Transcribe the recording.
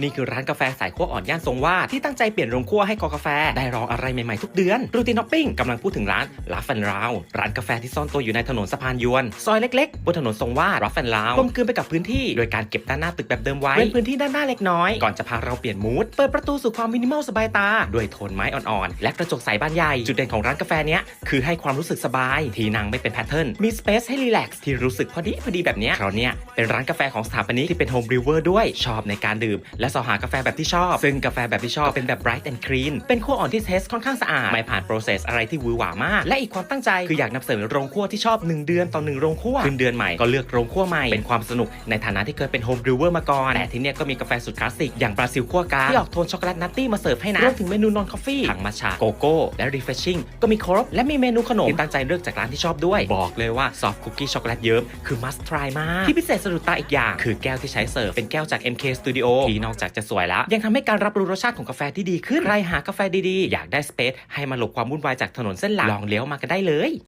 นี่คือร้านกาแฟสายขั้วอ่อนย่านทรงวาดที่ตั้งใจเปลี่ยนโรงคั่วให้กอกาแฟได้ลองอะไรใหม่ๆทุกเดือนรูตินอปปิ้งกำลังพูดถึงร้านลาฟันราวร้านกาแฟที่ซ่อนตัวอยู่ในถนนสะพานยวน ซอยเล็กๆ บนถนนทรงวาดรับฟันราวกลมกลืนไปกับพื้นที่ โดยการเก็บด้านหน้าตึกแบบเดิมไว้เว้นพื้นที่ด้านหน้าเล็กน้อย ก่อนจะพาเราเปลี่ยนมูดเปิดประตูสู่ความมินิมอลสบายตา ด้วยโทนไม้อ่อนๆและกระจกใสบานใหญ่จุดเด่นของร้านกาแฟเนี้ยคือให้ความรู้สึกสบาย ที่นั่งไม่เป็นแพทเทิร์นมีสเปซให้รีแลกซ์ที่รู้สึกพอดีพอดีแบบเนี้ยเพราะเนี้ยเป็นร้านกาแฟของสถาปนิกที่เป็นโฮมบริเวอร์ด้วยชอบในการดื่มและสอหากาแฟแบบที่ชอบ ซึ่งกาแฟแบบที่ชอบเป็นแบบ bright and clean เป็นขั้วอ่อนที่เทสค่อนข้างสะอาด ไม่ผ่าน process อะไรที่หวือหวามาก และอีกความตั้งใจคืออยากนำเสนอโรงคั่วที่ชอบ 1 เดือนต่อ1โรงคั่วขึ้นเดือนใหม่ก็เลือกโรงคั่วใหม่เป็นความสนุกในฐานะที่เคยเป็นโฮมบริวเวอร์มาก่อนแต่ที่เนี่ยก็มีกาแฟสุดคลาสสิกอย่างบราซิลคั่วกลางที่ออกโทนช็อกโกแลตนัตตี้มาเสิร์ฟให้นะรวมถึงเมนูนอนคอฟฟี่ทั้งมัชชาโกโก้และ refreshing ก็มีครบและมีเมนูขนมที่ตั้งใจเลือกจากร้านที่ชอบด้วย บอกเลยว่าซอฟต์คุกกี้ช็อกโกแลตเยิ้มคือ must try มากที่พิเศษสะดุดตาอีกอย่าง คือแก้วที่ใช้เสิร์ฟเป็นแก้วจาก MK Studio ที่นอกจากจะสวยแล้ว ยังทำให้การรับรู้รสชาติของกาแฟที่ดีขึ้นใครหากาแฟดีๆ อยากได้สเปซให้มาหลบความวุ่นวายจากถนนเส้นหลักลองเลี้ยวมากันได้เลย